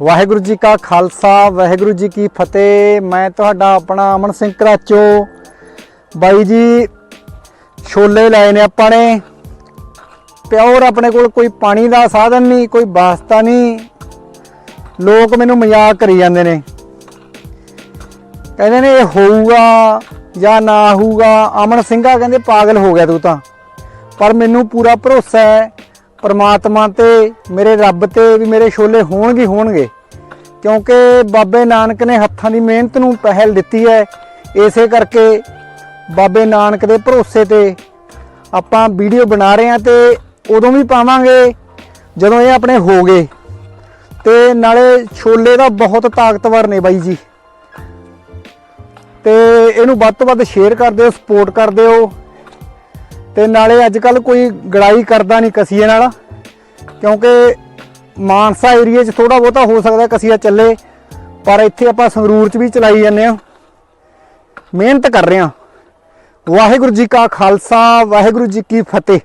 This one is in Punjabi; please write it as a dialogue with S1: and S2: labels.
S1: ਵਾਹਿਗੁਰੂ ਜੀ ਕਾ ਖਾਲਸਾ, ਵਾਹਿਗੁਰੂ ਜੀ ਕੀ ਫਤਿਹ। ਮੈਂ ਤੁਹਾਡਾ ਆਪਣਾ ਅਮਨ ਸਿੰਘ ਕਰਾਚੋ। ਬਾਈ ਜੀ, ਛੋਲੇ ਲਾਏ ਨੇ ਆਪਾਂ ਨੇ। ਪਿਓਰ ਆਪਣੇ ਕੋਲ ਕੋਈ ਪਾਣੀ ਦਾ ਸਾਧਨ ਨਹੀਂ, ਕੋਈ ਵਾਸਤਾ ਨਹੀਂ। ਲੋਕ ਮੈਨੂੰ ਮਜ਼ਾਕ ਕਰੀ ਜਾਂਦੇ ਨੇ। ਕਹਿੰਦੇ ਨੇ, ਇਹ ਹੋਊਗਾ ਜਾਂ ਨਾ ਹੋਊਗਾ? ਅਮਨ ਸਿੰਘਾ ਕਹਿੰਦੇ, ਪਾਗਲ ਹੋ ਗਿਆ ਤੂੰ ਤਾਂ। ਪਰ ਮੈਨੂੰ ਪੂਰਾ ਭਰੋਸਾ ਹੈ ਪਰਮਾਤਮਾ ਤੇ ਮੇਰੇ ਰੱਬ ਤੇ ਵੀ ਮੇਰੇ ਛੋਲੇ ਹੋਣਗੇ ਹੋਣਗੇ। ਕਿਉਂਕਿ ਬਾਬੇ ਨਾਨਕ ਨੇ ਹੱਥਾਂ ਦੀ ਮਿਹਨਤ ਨੂੰ ਪਹਿਲ ਦਿੱਤੀ ਹੈ। ਇਸੇ ਕਰਕੇ ਬਾਬੇ ਨਾਨਕ ਦੇ ਭਰੋਸੇ ਤੇ ਆਪਾਂ ਵੀਡੀਓ ਬਣਾ ਰਹੇ ਹਾਂ ਤੇ ਉਦੋਂ ਵੀ ਪਾਵਾਂਗੇ, ਜਦੋਂ ਇਹ ਆਪਣੇ ਹੋ ਗਏ। ਤੇ ਨਾਲੇ ਛੋਲੇ ਦਾ ਬਹੁਤ ਤਾਕਤਵਰ ਨੇ ਬਾਈ ਜੀ। ਤੇ ਇਹਨੂੰ ਵੱਧ ਤੋਂ ਵੱਧ ਸ਼ੇਅਰ ਕਰ ਦਿਓ ਸਪੋਰਟ ਕਰ ਦਿਓ। ਤੇ ਨਾਲੇ ਅੱਜ ਕੱਲ ਕੋਈ ਗੜਾਈ ਕਰਦਾ ਨਹੀਂ ਕਸੀਏ ਨਾਲ, ਕਿਉਂਕਿ ਮਾਨਸਾ ਏਰੀਆ 'ਚ ਥੋੜਾ ਬਹੁਤਾ ਹੋ ਸਕਦਾ ਕਸੀਆ ਚੱਲੇ, ਪਰ ਇੱਥੇ ਆਪਾਂ ਸੰਗਰੂਰ 'ਚ ਵੀ ਚਲਾਈ ਜਾਂਦੇ ਆ ਮਿਹਨਤ ਕਰ ਰਹੇ ਆ ਵਾਹਿਗੁਰੂ ਜੀ ਕਾ ਖਾਲਸਾ, ਵਾਹਿਗੁਰੂ ਜੀ ਕੀ ਫਤਿਹ।